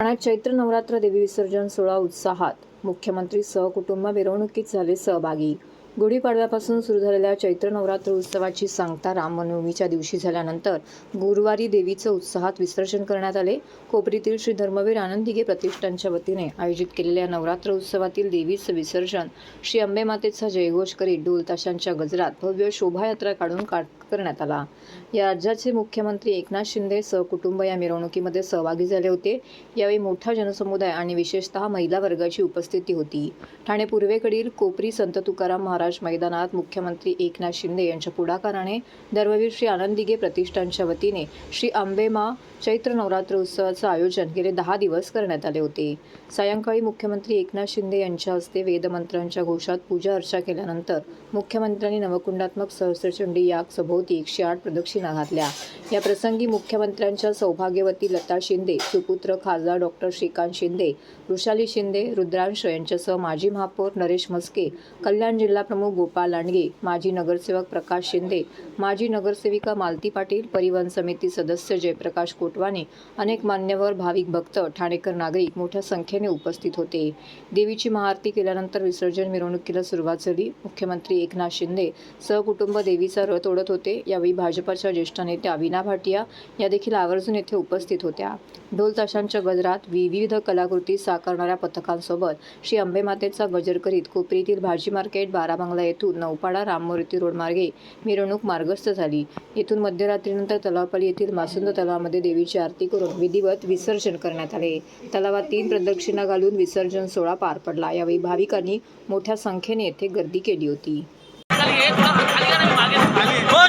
ठाण्यात चैत्र नवरात्र देवी विसर्जन सोहळा उत्साहात. मुख्यमंत्री सहकुटुंब मिरवणुकीत झाले सहभागी. गुढीपाडव्यापासून सुरू झालेल्या चैत्र नवरात्र उत्सवाची सांगता रामनवमीच्या दिवशी झाल्यानंतर गुरुवारी देवीचं उत्साहात विसर्जन करण्यात आले. कोपरीतील श्री धर्मवीर आनंदिगे प्रतिष्ठानच्या वतीने आयोजित केलेल्या नवरात्र उत्सवातील देवीचं विसर्जन श्री अंबेमातेचा जयघोष करीत ढोल ताशांच्या गजरात भव्य शोभायात्रा काढून काढ करण्यात आला. या राज्याचे मुख्यमंत्री एकनाथ शिंदे सहकुटुंब या मिरवणुकीमध्ये सहभागी झाले होते. यावेळी मोठा जनसमुदाय आणि विशेषतः महिला वर्गाची उपस्थिती होती. ठाणे पूर्वेकडील कोपरी संत तुकाराम महाराज मैदानात मुख्यमंत्री एकनाथ शिंदे यांच्या पुढाकाराने धर्मवीर श्री आनंदिगे प्रतिष्ठानच्या वतीने श्री आंबेमा चैत्र नवरात्र उत्सवाचं आयोजन गेले दहा दिवस करण्यात आले होते. सायंकाळी मुख्यमंत्री एकनाथ शिंदे यांच्या हस्ते वेदमंत्रांच्या घोषात पूजा अर्चा केल्यानंतर मुख्यमंत्र्यांनी नवकुंडात्मक सहस्रचंडी याग सभोवती एकशे आठ प्रदक्षिणा घातल्या. या प्रसंगी मुख्यमंत्र्यांच्या सौभाग्यवती लता शिंदे सुपुत्र खासदार डॉक्टर श्रीकांत शिंदे वृषाली शिंदे रुद्रांश यांच्यासह माजी महापौर नरेश म्हस्के कल्याण प्रमुख गोपाल लांडगे माजी नगरसेवक प्रकाश शिंदे माजी नगरसेविका मालती पाटील परिवहन समिती सदस्य जयप्रकाश कोटवाने अनेक मान्यवर भाविक भक्त ठाणेकर नागरिक मोठ्या संख्येने उपस्थित होते. देवीची महाआरती केल्यानंतर विसर्जन मिरवणुकीला सुरुवात झाली. मुख्यमंत्री एकनाथ शिंदे सहकुटुंब देवीचा रथ ओढत होते. यावेळी भाजपाच्या ज्येष्ठ नेत्या विना भाटिया या देखील आवर्जून येथे उपस्थित होत्या. ढोल ताशांच्या गजरात विविध कलाकृती साकारणाऱ्या पथकांसोबत श्री अंबेमातेचा गजर करीत कोपरीतील भाजी मार्केट बाराबंगला येथून नौपाडा राममूर्ती रोडमार्गे मिरवणूक मार्गस्थ झाली. येथून मध्यरात्रीनंतर तलावपाली येथील मासुंद तलावामध्ये देवीची आरती करून विधिवत विसर्जन करण्यात आले. तलावात तीन प्रदक्षिणा घालून विसर्जन सोहळा पार पडला. यावेळी भाविकांनी मोठ्या संख्येने येथे गर्दी केली होती. हो,